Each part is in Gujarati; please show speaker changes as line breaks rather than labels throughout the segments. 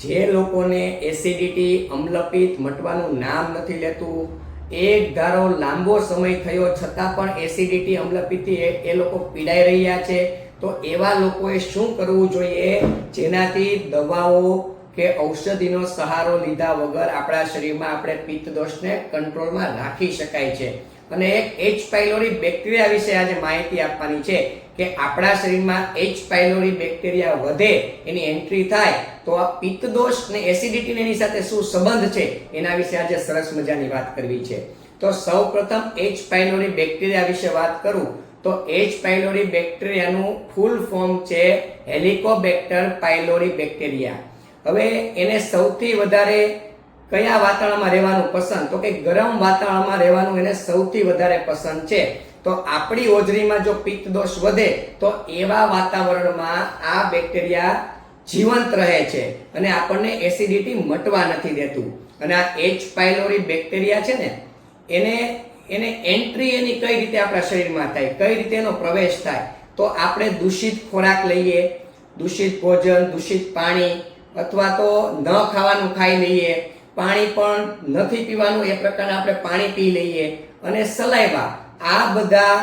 જે લોકોને એસિડિટી અમ્લપિત મટવાનું નામ નથી લેતું એક ધારો લાંબો સમય થયો છતાં પણ એસિડિટી અમ્લપિતથી એ લોકો પીડાઈ રહ્યા છે, તો એવા લોકોએ શું કરવું જોઈએ? જેનાથી દવાઓ કે ઔષધિનો સહારો લીધા વગર આપણા શરીરમાં આપણે પિત્ત દોષને કંટ્રોલમાં રાખી શકાય છે. અને એક એચ પાયલોરી બેક્ટેરિયા વિશે આજે માહિતી આપવાની છે કે આપણા શરીરમાં એચ પાયલોરી બેક્ટેરિયા વધે, એની એન્ટ્રી થાય તો આ પિત્ત દોષ ને એસિડિટી એની સાથે શું સંબંધ છે? એના વિશે આજે સરસ મજાની વાત કરવી છે. તો સૌપ્રથમ એચ પાયલોરી બેક્ટેરિયા વિશે વાત કરું, તો એચ પાયલોરી બેક્ટેરિયાનું ફૂલ ફોર્મ છે હેલિકોબેક્ટર પાયલોરી બેક્ટેરિયા હવે એને સૌથી વધારે કયા વાતાવરણમાં રહેવાનું પસંદ? તો કે ગરમ વાતાવરણમાં રહેવાનું એને સૌથી વધારે પસંદ છે. તો આપણી હોજરીમાં જો પિત્ત દોષ વધે, તો એવા વાતાવરણમાં આ બેક્ટેરિયા જીવંત રહે છે અને આપણને એસિડિટી મટવા નથી દેતું. અને આ એચ પાયલોરી બેક્ટેરિયા છે ને, એને એને એન્ટ્રી એની કઈ રીતે આપણા શરીરમાં થાય, કઈ રીતે એનો પ્રવેશ થાય, તો આપણે દૂષિત ખોરાક લઈએ, દૂષિત ભોજન, દૂષિત પાણી, અથવા તો ન ખાવાનું ખાઈ લઈએ, પાણી પણ નથી પીવાનું, એ પ્રકારના આપણે પાણી પી લઈએ, અને સલાઈવા આ બધા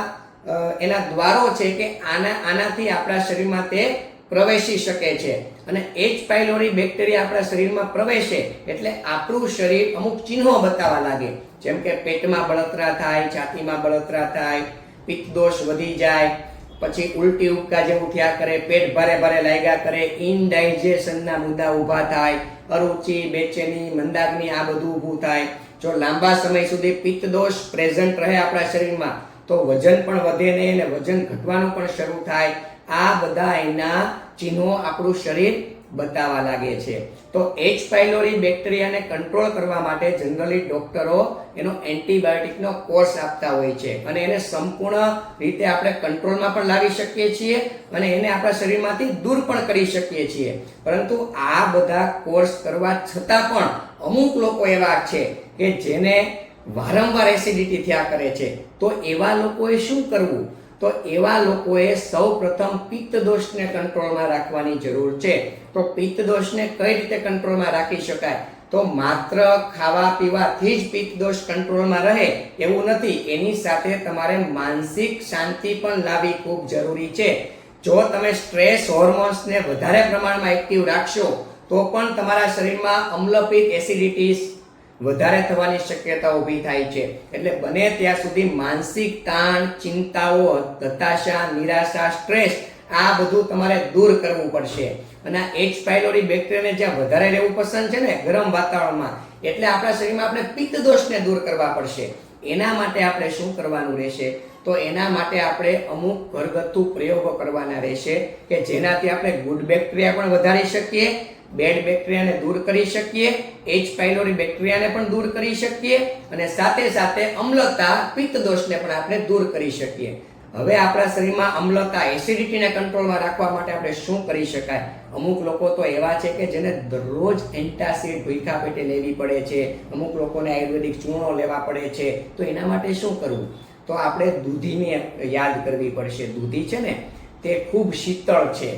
એના દ્વારો છે કે આના, આનાથી આપણા શરીરમાં તે પ્રવેશી શકે છે. અને એચ પાયલોરી બેક્ટેરિયા આપણા શરીરમાં પ્રવેશે એટલે આપણું શરીર અમુક ચિહ્નો બતાવવા લાગે. જેમ કે પેટમાં બળતરા થાય, છાતીમાં બળતરા થાય પિત્તદોષ વધી જાય, પછી ઉલટી ઉપકા જેવું થયા કરે, પેટ ભારે ભારે લાગ્યા કરે ઇનડાઇજેશનના મુદ્દા ઊભા થાય, અરુચિ, બેચેની મંદાગ્નિ આ બધું ઊભું થાય. જો લાંબા સમય સુધી પિત્તદોષ પ્રેઝન્ટ રહે આપણા શરીરમાં તો વજન પણ વધે નહીં અને વજન ઘટવાનું પણ શરૂ થાય. આ બધા એના ચિહ્નો આપણું શરીર બતાવવા લાગે છે. તો એચ પાયલોરી બેક્ટેરિયાને કંટ્રોલ કરવા માટે જનરલી ડોક્ટરો એનો એન્ટીબાયોટિકનો કોર્સ આપતા હોય છે. અને એને સંપૂર્ણ રીતે આપણે કંટ્રોલમાં પણ લાવી શકીએ છીએ અને એને આપણા શરીરમાંથી દૂર પણ કરી શકીએ છીએ. પરંતુ આ બધા કોર્સ કરવા છતાં પણ અમુક લોકો એવા છે કે જેને વારંવાર એસિડિટી થયા કરે છે. તો એવા લોકોએ શું કરવું? તો એવા લોકોએ સૌ પ્રથમ પિત્ત દોષને કંટ્રોલમાં રાખવાની જરૂર છે. તો પિત્ત દોષને કઈ રીતે કંટ્રોલમાં રાખી શકાય? તો માત્ર ખાવા પીવાથી જ પિત્ત દોષ કંટ્રોલમાં રહે એવું નથી. એની સાથે તમારે માનસિક શાંતિ પણ લાવવી ખૂબ જરૂરી છે. જો તમે સ્ટ્રેસ હોર્મોન્સને વધારે પ્રમાણમાં એક્ટિવ રાખશો, તો પણ તમારા શરીરમાં અમ્લપિત એસિડિટીસ વધારે થવાની શક્યતા ઊભી થાય છે. એટલે બને ત્યાં સુધી માનસિક તાણ, ચિંતાઓ, હતાશા, નિરાશા, સ્ટ્રેસ આ બધું તમારે દૂર કરવું પડશે. અને આ એચ પાયલોરી બેક્ટેરિયાને જ્યાં વધારે રહેવું પસંદ છે ને ગરમ વાતાવરણમાં, એટલે આપણા શરીરમાં આપણે પિત્ત દોષને દૂર કરવા પડશે. એના માટે આપણે શું કરવાનું રહેશે? તો એના માટે આપણે અમુક ઘરગથ્થુ પ્રયોગો કરવાના રહેશે કે જેનાથી આપણે ગુડ બેક્ટેરિયા પણ વધારી શકીએ, બેડ બેક્ટેરિયાને દૂર કરી શકીએ એચ પાયલોરી બેક્ટેરિયાને પણ દૂર કરી શકીએ અને સાથે સાથે અમ્લતા પિત્ત દોષને પણ આપણે દૂર કરી શકીએ. હવે આપણા શરીરમાં અમ્લતા એસિડિટીને કંટ્રોલમાં રાખવા માટે આપણે શું કરી શકાય? અમુક લોકો તો એવા છે કે જેને દરરોજ એન્ટાસિડ ભૂખા પેટે લેવી પડે છે. અમુક લોકોને આયુર્વેદિક ચૂર્ણો લેવા પડે છે. તો એના માટે શું કરવું? તો આપણે દૂધીને યાદ કરવી પડશે. દૂધી છે ને, તે ખૂબ શીતળ છે.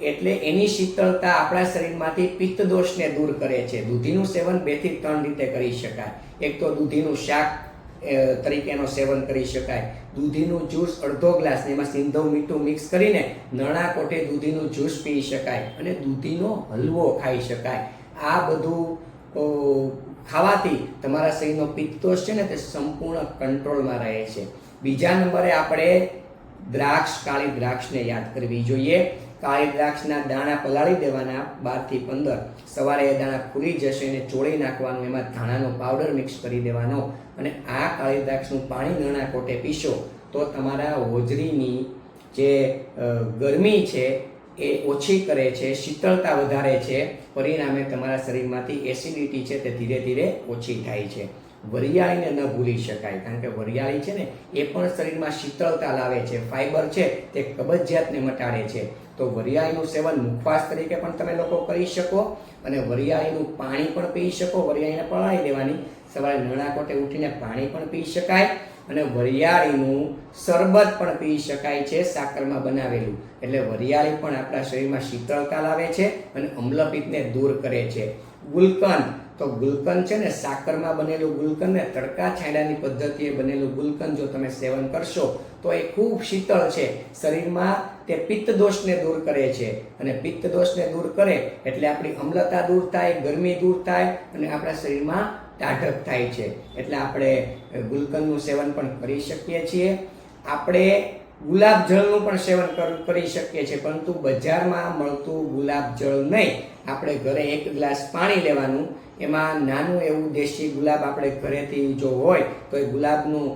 એટલે એની શીતળતા આપણા શરીરમાંથી પિત્ત દોષને દૂર કરે છે. દૂધીનું સેવન બેથી ત્રણ રીતે કરી શકાય. એક તો દૂધીનું શાક તરીકેનો સેવન કરી શકાય. દૂધીનું જ્યુસ અડધો ગ્લાસ એમાં સિંધવ મીઠું મિક્સ કરીને નણા કોઠે દૂધીનું જ્યુસ પી શકાય. અને દૂધીનો હલવો ખાઈ શકાય. આ બધું ખાવાથી તમારા શરીરનો પિત્તોષ છે ને તે સંપૂર્ણ કંટ્રોલમાં રહે છે. બીજા નંબરે આપણે દ્રાક્ષ, કાળી દ્રાક્ષને યાદ કરવી જોઈએ. કાળી દ્રાક્ષના દાણા પલાળી દેવાના બારથી પંદર. સવારે એ દાણા ખુલી જશે અને ચોળી નાખવાનું, એમાં ધાણાનો પાવડર મિક્સ કરી દેવાનો અને આ કાળી દ્રાક્ષનું પાણી નણા કોટે પીશો તો તમારા હોજરીની જે ગરમી છે એ ઓછી કરે છે, શીતળતા વધારે છે, પરિણામે તમારા શરીરમાંથી એસિડિટી છે તે ધીરે ધીરે ઓછી થાય છે. વરિયાળીને ન ભૂલી શકાય, કારણ કે વરિયાળી છે ને, એ પણ શરીરમાં શીતળતા લાવે છે ફાઇબર છે તે કબજિયાતને મટાડે છે. તો વરિયાળીનું સેવન મુખવાસ તરીકે પણ તમે લોકો કરી શકો અને વરિયાળીનું પાણી પણ પી શકો, વરિયાળીને પલાળી દેવાની. સવારે નળાકોટે ઉઠીને પાણી પણ પી શકાય. અને વરિયાળીનું શરબત પણ પી શકાય છે સાકરમાં બનાવેલું. એટલે વરિયાળી પણ આપણા શરીરમાં શીતળતા લાવે છે અને અમ્લપિત્તને દૂર કરે છે. ગુલકંદ. તો ગુલકંદ છે ને, સાકરમાં બનેલું ગુલકંદ ને તડકા છાંયડાની પદ્ધતિએ બનેલું ગુલકંદ જો તમે સેવન કરશો, તો એ ખૂબ શીતળ છે. શરીરમાં તે પિત્ત દોષને દૂર કરે છે. અને પિત્ત દોષને દૂર કરે એટલે આપણી અમ્લતા દૂર થાય, ગરમી દૂર થાય અને આપણા શરીરમાં ટાઢક થાય છે. એટલે આપણે ગુલકંદનું સેવન પણ કરી શકીએ છીએ. આપણે ગુલાબ જળનું પણ સેવન કરી શકીએ છીએ, પરંતુ બજારમાં મળતું ગુલાબ જળ નહીં. આપણે ઘરે એક ગ્લાસ પાણી લેવાનું. એમાં નાનું એવું દેશી ગુલાબ આપણે ઘરેથી જો હોય, તો એ ગુલાબનું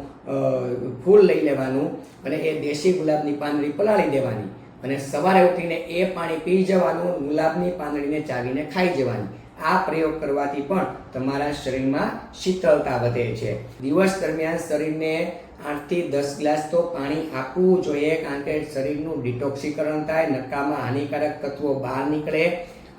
ફૂલ લઈ લેવાનું અને એ દેશી ગુલાબની પાંદડી પલાળી દેવાની. અને સવારે ઉઠીને એ પાણી પી જવાનું, ગુલાબની પાંદડીને ચાવીને ખાઈ જવાની. આ પ્રયોગ કરવાથી પણ તમારા શરીરમાં શીતળતા વધે છે. દિવસ દરમિયાન શરીરને આઠથી દસ ગ્લાસ તો પાણી આપવું જોઈએ કારણ કે શરીરનું ડિટોક્સીકરણ થાય, નકામાં હાનિકારક તત્વો બહાર નીકળે,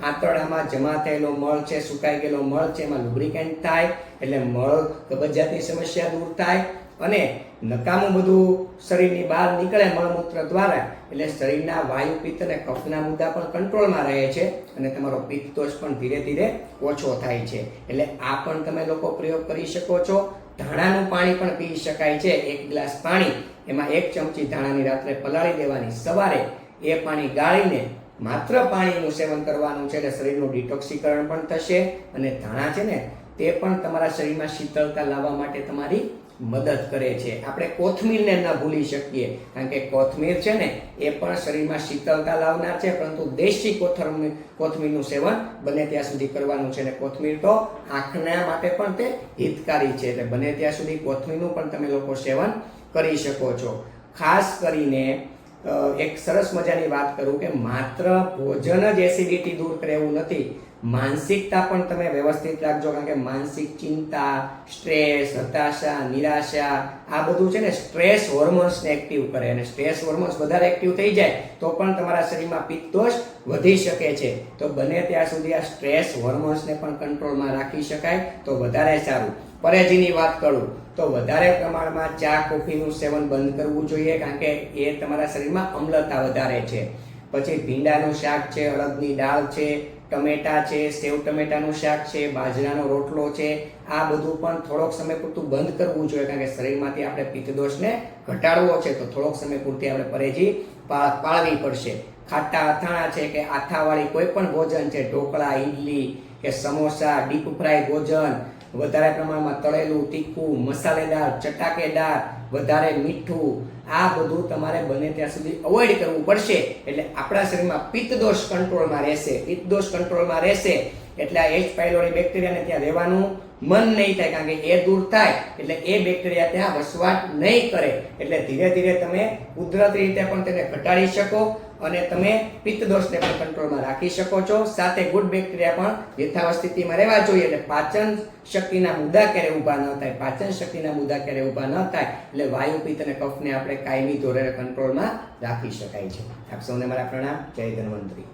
આંતરડામાં જમા થયેલો મળ છે, સુકાઈ ગયેલો મળ છે, એમાં લુબ્રિકેન્ટ થાય, એટલે મળ કબજિયાતની સમસ્યા દૂર થાય અને નકામું બધું શરીરની બહાર નીકળે મળમૂત્ર દ્વારા, એટલે શરીરના વાયુ પિત્ત અને કફના મુદ્દા પણ કંટ્રોલમાં રહે છે અને તમારો પિત્ત દોષ પણ ધીરે ધીરે ઓછો થાય છે. એટલે આ પણ તમે લોકો પ્રયોગ કરી શકો છો. ધાણાનું પાણી પણ પી શકાય છે. એક ગ્લાસ પાણી, એમાં એક ચમચી ધાણાની રાત્રે પલાળી દેવાની. સવારે એ પાણી ગાળીને માત્ર પાણીનું સેવન કરવાનું છે, એટલે શરીરનું ડિટોક્સીકરણ પણ થશે અને ધાણા છે ને, તે પણ તમારા શરીરમાં શીતળતા લાવવા માટે તમારી મદદ કરે છે. આપણે કોથમીરને ન ભૂલી શકીએ, કારણ કે કોથમીર છે ને, એ પણ શરીરમાં શીતળતા લાવનાર છે, પરંતુ દેશી કોથમીર કોથમીરનું સેવન બને ત્યાં સુધી કરવાનું છે. અને કોથમીર તો આંખના માટે પણ તે હિતકારી છે. એટલે બને ત્યાં સુધી કોથમીરનું પણ તમે લોકો સેવન કરી શકો છો. ખાસ કરીને એક સરસ મજાની વાત કરું કે માત્ર ભોજન જ એસિડિટી દૂર કરે એવું નથી. માનસિકતા પણ તમે વ્યવસ્થિત રાખજો, કારણ કે માનસિક ચિંતા, સ્ટ્રેસ, હતાશા, નિરાશા, આ બધું છે ને સ્ટ્રેસ હોર્મોન્સને એક્ટિવ કરે અને સ્ટ્રેસ હોર્મોન્સ વધારે એક્ટિવ થઈ જાય તો પણ તમારા શરીરમાં પિત્તોષ વધી શકે છે. તો બને ત્યાં સુધી આ સ્ટ્રેસ હોર્મોન્સને પણ કંટ્રોલમાં રાખી શકાય તો વધારે સારું. પરેજીની વાત કરું, તો વધારે પ્રમાણમાં ચા, કોફીનું સેવન બંધ કરવું જોઈએ કારણ કે એ તમારા શરીરમાં અમ્લતા વધારે છે. પછી ભીંડાનું શાક છે, અડદની દાળ છે ટમેટા છે, સેવ ટમેટાનું શાક છે, બાજરાનો રોટલો છે, આ બધું પણ થોડોક સમય પૂરતું બંધ કરવું જોઈએ કારણ કે શરીરમાંથી આપણે પિત્તદોષને ઘટાડવો છે તો થોડોક સમય પૂરતી આપણે પરેજી પાળવી પડશે. ખાટા અથાણા છે કે આથાવાળી કોઈ પણ ભોજન છે, ઢોકળા, ઈડલી કે સમોસા, ડીપ ફ્રાય ભોજન વધારે પ્રમાણમાં તળેલું, તીખું, મસાલેદાર, ચટાકેદાર, વધારે મીઠું, આ બધું તમારે બને ત્યાં સુધી અવોઇડ કરવું પડશે. એટલે આપણા શરીરમાં પિત્ત દોષ કંટ્રોલમાં રહેશે. પિત્ત દોષ કંટ્રોલમાં રહેશે એટલે આ એચ પાયલોરી બેક્ટેરિયાને ત્યાં રહેવાનું મન નહીં થાય, કારણ કે એ દૂર થાય. એટલે એ બેક્ટેરિયા ત્યાં વસવાટ નહીં કરે. એટલે ધીરે ધીરે તમે કુદરતી રીતે પણ તેને ઘટાડી શકો. અને તમે પિત્ત દોષને પણ કંટ્રોલમાં રાખી શકો છો. સાથે ગુડ બેક્ટેરિયા પણ યથાવત સ્થિતિમાં રહેવા જોઈએ એટલે પાચન શક્તિના મુદ્દા ક્યારે ઊભા ન થાય, પાચન શક્તિના મુદ્દા ક્યારે ઊભા ન થાય, એટલે વાયુ, પિત્ત અને કફને આપણે કાયમી ધોરણે કંટ્રોલમાં રાખી શકાય છે. આપ સૌને મારા પ્રણામ. જય ધન્વંતરી.